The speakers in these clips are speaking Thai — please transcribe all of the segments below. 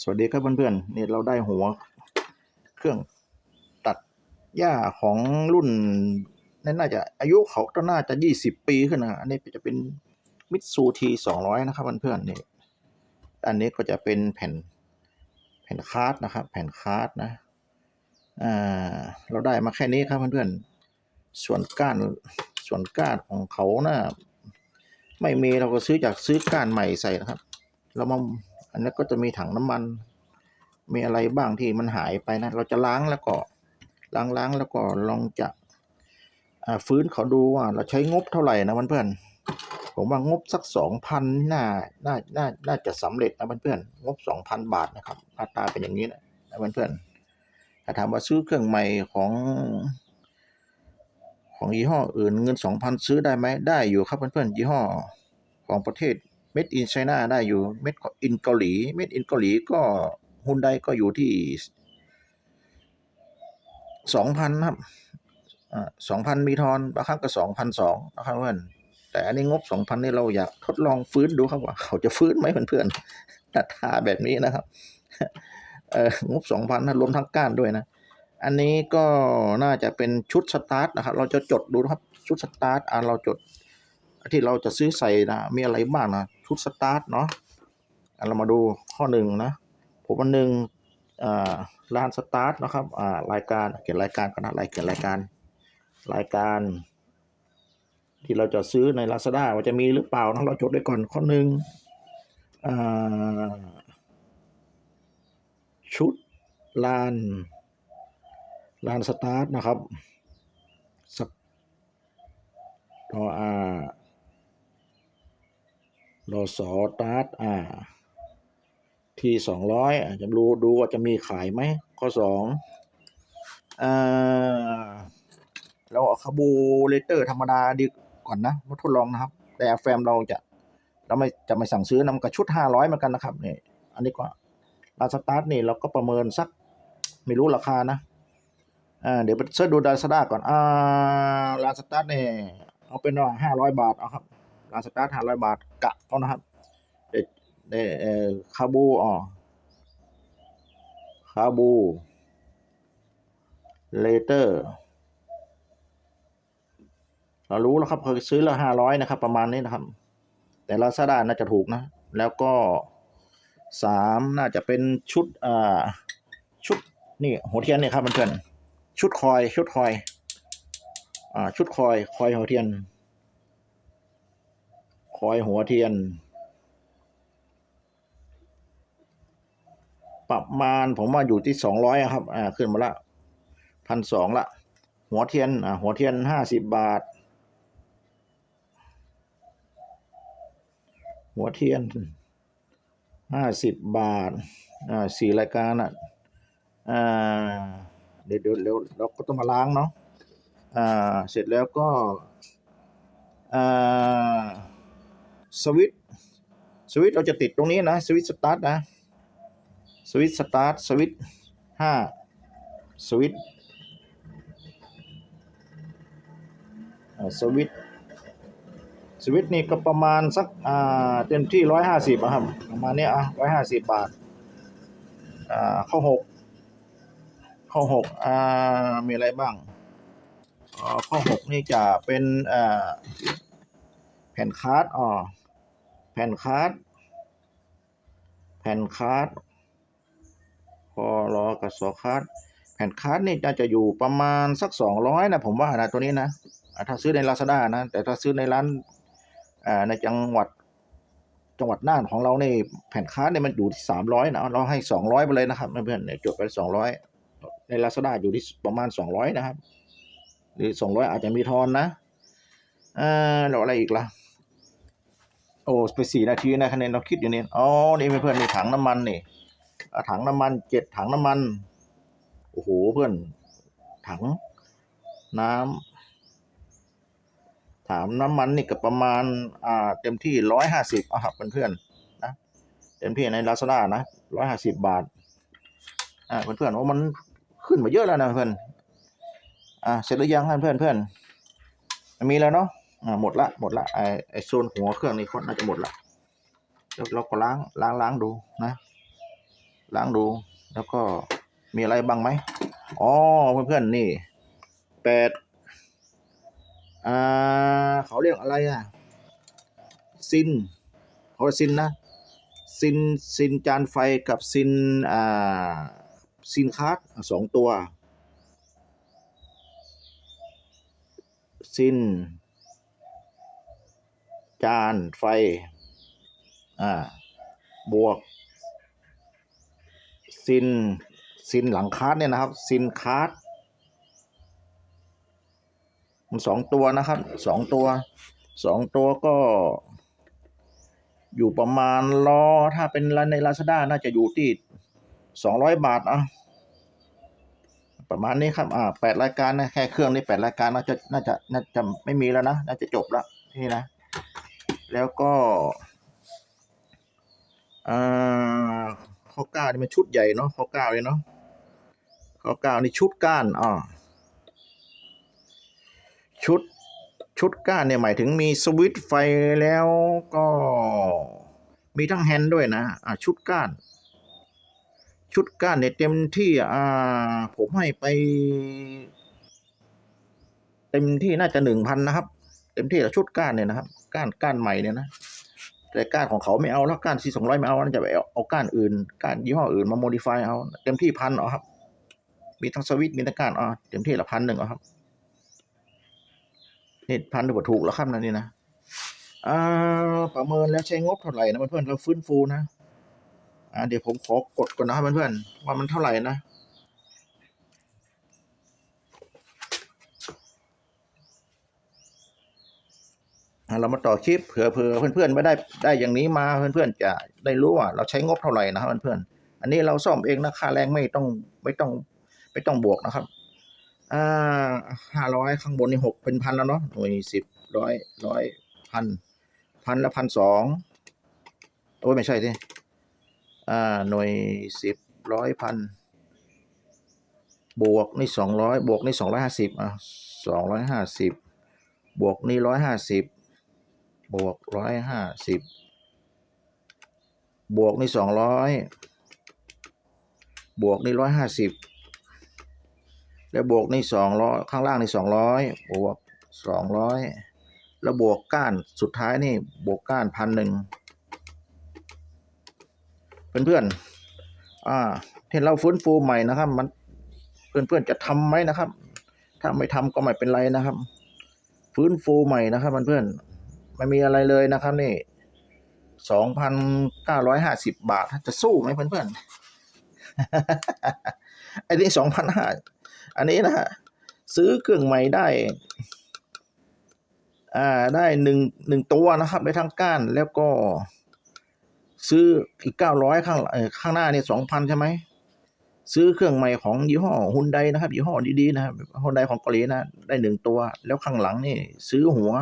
สวัสดีครับเพื่อนๆนี่เราได้หัวเครื่องตัดหญ้าของรุ่นนั่นน่าจะอายุเขาก็น่าจะยี่สิบปีขึ้นนะอันนี้จะเป็นมิตซูทีสองร้อยนะครับเพื่อนๆนี่อันนี้ก็จะเป็นแผ่นแผ่นคาร์ดนะครับ แผ่นคาร์ดนะอ่าเราได้มาแค่นี้ครับเพื่อนๆส่วนก้านส่วนก้านของเขานะ่ะไม่มีเราก็ซื้อจากซื้อก้านใหม่ใส่นะครับ เรามา อันนี้ก็จะมีถังน้ำมัน มีอะไรบ้างที่มันหายไปนะ เราจะล้างแล้วก็ล้างล้างแล้วก็ลองจะฟื้นเขาดูว่าเราใช้งบเท่าไหร่นะเพื่อนๆผมว่างบสักสองพันน่าน่าน่าน่าจะสำเร็จนะเพื่อนๆงบสองพันบาทนะครับหน้าตาเป็นอย่างนี้นะเพื่อนๆถ้าถามว่าซื้อเครื่องใหม่ของของยี่ห้ออื่นเงินสองพันซื้อได้ไหมได้อยู่ครับเพื่อนๆยี่ห้อของประเทศ ม็ดอินไชน่าได้อยู่ เม็ดอินเกาหลี เม็ดอินเกาหลีก็ฮุนไดก็อยู่ที่สองพันครับสองพันมีทอนบางครั้งก็สองพันสองนะครับเพื่อนแต่อันนี้งบสองพันนี่เราอยากทดลองฟื้นดูครับว่า เขาจะฟื้นไหมเพื่อนๆหน้าตาแบบนี้นะครับเอองบสองพันนะรวมทั้งก้านด้วยนะ อันนี้ก็น่าจะเป็นชุดสตาร์ทนะครับ เราจะจดดูนะครับชุดสตาร์ทอ่าเราจดที่เราจะซื้อใส่นะมีอะไรบ้างนะ ชุดสตาร์ทเนาะเรามาดูข้อหนึ่งนะผมอันหนึ่งอ่าร้านสตาร์ทนะครับรายการเขียนรายการก็นะรายเขียนรายการรายการ ที่เราจะซื้อใน Lazada ว่าจะมีหรือเปล่านะเราจดไว้ก่อนข้อหนึ่งชุดลานลานสตาร์ทนะครับสตต่ออา รอสอตาร์ทอ่า ทีสองร้อยจะดูดูว่าจะมีขายไหมข้อสองอ่าเราเอาคาบูเลเตอร์ธรรมดาดีก่อนนะมาทดลองนะครับ แต่แฟมเราจะเราไม่จะไม่สั่งซื้อนำกับชุดห้าร้อยเหมือนกันนะครับนี่อันนี้ก็ลาสตาร์ทนี่เราก็ประเมินสักไม่รู้ราคานะอ่าเดี๋ยวไปเสิร์ชดูดาซาด้าก่อนอ่าลาสตาร์ทนี่เอาเป็นว่าห้าร้อยบาทเอาครับ ร้าสตาร์ทห้าร้อยบาทกะเอานะครับเดเด็ดเอ่อคาบูอ๋อคาบูเลเตอร์เรารู้แล้วครับเคยซื้อละห้าร้อยนะครับ ประมาณนี้นะครับ แต่ลาซาด้าน่าจะถูกนะ แล้วก็สามน่าจะเป็นชุดอ่าชุดนี่หัวเทียนเนี่ยครับเพื่อนๆชุดคอยชุดคอยอ่าชุดคอยคอยหัวเทียน คอยหัวเทียน ประมาณผมว่าอยู่ที่สองร้อยครับ อ่า ขึ้นมาละพันสองละ หัวเทียน อ่า หัวเทียนห้าสิบบาท หัวเทียนห้าสิบบาท อ่าสี่รายการอะ อ่า เดี๋ยวเดี๋ยวเดี๋ยวเราก็ต้องมาล้างเนาะ อ่า เสร็จแล้วก็ อ่า สวิตช์สวิตช์เราจะติดตรงนี้นะสวิตช์สตาร์ทนะสวิตช์สตาร์ทสวิตช์ห้าสวิตช์สวิตช์สวิตนี่ก็ประมาณสักอ่าเต็มที่ร้อยห้าสิบครับประมาณเนี้ยอะร้อยห้าสิบบาทอ่าข้อหกข้อหกอ่ามีอะไรบ้างอ๋อข้อหกนี่จะเป็นอ่าแผ่นคาร์ดอ๋อ ผ่นคาร์ดแผ่นคาร์ดพอรอกับสอคาร์ดแผ่นคาร์ดนี่น่าจะอยู่ประมาณสักสองร้อยนะผมว่านะตัวนี้นะถ้าซื้อในลาซาด้านะ แต่ถ้าซื้อในร้านในจังหวัดจังหวัดน่านของเราเนี่แผ่นคาร์ดเนี่ยมันอยู่ที่สามร้อยนะเราให้สองร้อยไปเลยนะครับเพื่อนๆเนี่ยจดไปสองร้อยในลาซาด้าอยู่ที่ประมาณสองร้อยนะครับหรือสองร้อยอาจจะมีทอนนะอ่าแล้วอะไรอีกล่ะ โอ้ไปสี่นาทีนะคะแนนเราคิดอยู่นี่อ๋อนี่เพื่อนๆนี่ถังน้ำมันนี่ถังน้ำมันเจ็ดถังน้ำมัน โอ้โหเพื่อน ถังน้ำถังน้ำมันนี่ก็ประมาณอ่าเต็มที่ร้อยห้าสิบอะครับเพื่อนๆนะเต็มที่ในลาซาด้านะร้อยห้าสิบบาทอ่าเพื่อนๆโอ้มันขึ้นมาเยอะแล้วนะเพื่อนอ่าเสร็จหรือยังเพื่อนเพื่อนมีแล้วเนาะ อ่าหมดละหมดละไอไอโซนหัวเครื่องนี่ก็น่าจะหมดละแล้วเราก็ล้างล้างล้างดูนะ ล้างดูแล้วก็มีอะไรบ้างไหมอ๋อเพื่อนๆนี่แปดอ่าเขาเรียกอะไรอะซินเขาซินนะซินซินจานไฟกับซินอ่าซินคาร์ดสองตัวซิน จานไฟ อ่า บวก ซิน ซินหลังคาร์ดเนี่ยนะครับ ซินคาร์ดมันสองตัวนะครับสองตัวสองตัวก็ อยู่ประมาณรอถ้าเป็นร้านในลาซาด้าน่าจะอยู่ที่สองร้อยบาทอะประมาณนี้ครับอ่าแปดรายการนะแค่เครื่องนี้แปดรายการน่าจะน่าจะน่าจะไม่มีแล้วนะ น่าจะจบและนี่นะ แล้วก็ข้อเก้านี่มันชุดใหญ่เนาะข้อเก้าเลยเนาะข้อเก้านี่ชุดก้านอ่าชุดชุดก้านเนี่ยหมายถึงมีสวิตช์ไฟแล้วก็มีทั้งแฮนด์ด้วยนะอ่าชุดก้าน ชุดก้านเนี่ยเต็มที่อ่าผมให้ไป เต็มที่น่าจะหนึ่งพันนะครับ ต็มที่แล้วชุดก้านเนี่ยนะครับ ก้านก้านใหม่เนี่ยนะแต่ก้านของเขาไม่เอาแล้วก้านซีสองร้อยไม่เอาแล้วจะไปเอาเอาก้านอื่นก้านยี่ห้ออื่นมาโมดิฟายเอาเต็มที่พันเอาครับ มีทั้งสวิตช์มีทั้งก้านอ๋อเต็มที่ละพันหนึ่งเอาครับนี่พันถือว่าถูกแล้วครับนะนี่นะอ่าประเมินแล้วใช้งบเท่าไหร่นะเพื่อนๆเราฟื้นฟูนะอ่าเดี๋ยวผมขอกดก่อนนะครับเพื่อนๆว่ามันเท่าไหร่นะ เรามาต่อคลิปเผื่อเผื่อเพื่อนๆไม่ได้ได้อย่างนี้มาเพื่อนๆจะได้รู้ว่าเราใช้งบเท่าไหร่นะครับเพื่อนๆอันนี้เราซ่อมเองนะค่าแรงไม่ต้องไม่ต้องไม่ต้องบวกนะครับอ่าห้าร้อยข้างบนนี่หกเป็นพันแล้วเนาะหน่วยสิบร้อยร้อยพันพันละพันสองโอ้ยไม่ใช่สิอ่าหน่วยสิบร้อยพันบวกนี่สองร้อยบวกนี่สองร้อยห้าสิบอะสองร้อยห้าสิบบวกนี่ร้อยห้าสิบ บวกร้อยห้าสิบบวกนี่สองร้อยบวกนี่ร้อยห้าสิบแล้วบวกนี่สองร้อยข้างล่างนี่สองร้อยบวกสองร้อยแล้วบวกก้านสุดท้ายนี่บวกก้านพันหนึ่งเพื่อนๆอ่าที่เราฟื้นฟูใหม่นะครับ มันเพื่อนๆจะทำไหมนะครับ ถ้าไม่ทำก็ไม่เป็นไรนะครับ ฟื้นฟูใหม่นะครับเพื่อนๆ ไม่มีอะไรเลยนะครับนี่สองพันเก้าร้อยห้าสิบบาท จะสู้ไหมเพื่อนๆไอ้นี่สองพันห้าอันนี้นะฮะซื้อเครื่องใหม่ได้ อ่าได้หนึ่งหนึ่งตัวนะครับได้ทั้งก้านแล้วก็ ซื้ออีกเก้าร้อยข้างข้างหน้านี่สองพันใช่ไหมซื้อเครื่องใหม่ของยี่ห้อฮุนไดนะครับยี่ห้อดีๆนะครับฮุนไดของเกาหลีนะ ได้หนึ่งตัว แล้วข้างหลังนี่ ซื้อหัว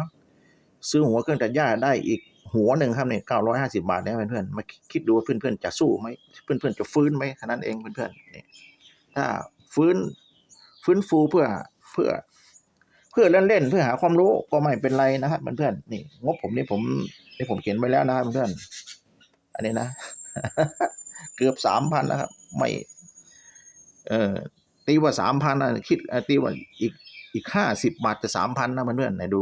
ซื้อหัวเครื่องตัดหญ้าได้อีกหัวหนึ่งครับเนี่ยเก้าร้อยห้าสิบาทเนี่ยเพื่อนๆมาคิดดูว่าเพื่อนๆจะสู้ไหมเพื่อนๆจะฟื้นไหมแค่นั้นเองเพื่อนๆนี่ถ้าฟื้นฟื้นฟูเพื่อเพื่อ เพื่อเล่นเล่นๆเพื่อหาความรู้ก็ไม่เป็นไรนะครับเพื่อนๆนี่งบผมนี่ผมนี่ผมเขียนไว้แล้วนะครับเพื่อนๆอันนี้นะ เกือบสามพันนะครับ ไม่ เออตีว่าสามพันนะคิดตีว่าอีกอีกห้าสิบบาทจะสามพันนะเพื่อนๆไหนดู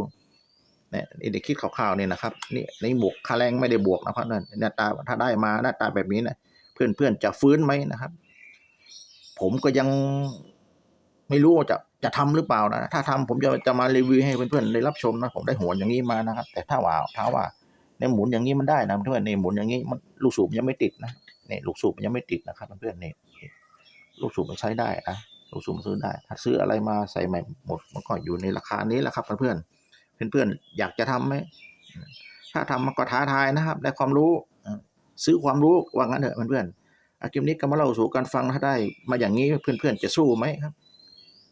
เนี่ยนี่เดี๋ยวคิดคร่าวๆเนี่ยนะครับนี่ในบวกค่าแรงไม่ได้บวกนะครับเพื่นหน้าตาถ้าได้มาหน้าตาแบบนี้นะเพื่อนๆจะฟื้นไหมนะครับ ผมก็ยังไม่รู้ว่าจะจะทำหรือเปล่านะ ถ้าทำผมจะจะมารีวิวให้เพื่อนๆได้รับชมนะ ผมได้หัวอย่างนี้มานะครับ แต่ถ้าว่าถ้าว่าในหมุนอย่างนี้มันได้นะเพื่อนในหมุนอย่างนี้มันลูกสูบยังไม่ติดนะนี่ลูกสูบยังไม่ติดนะครับเพื่อนๆนี่ลูกสูบมันใช้ได้นะลูกสูบมันซื้อได้ ถ้าซื้ออะไรมาใส่ใหม่หมดมันก็อยู่ในราคานี้แหละครับเพื่อนๆ เพื่อนๆอยากจะทำไหมถ้าทำมันก็ท้าทายนะครับได้ความรู้ซื้อความรู้ว่างั้นเถอะเพื่อนๆอาคลิปนี้ก็มาเล่าสู่กันฟังถ้าได้มาอย่างนี้เพื่อนๆจะสู้ไหมครับ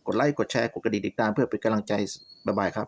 กดไลค์กดแชร์กดกระดิ่งติดตามเพื่อเป็นกำลังใจบ๊ายบายครับ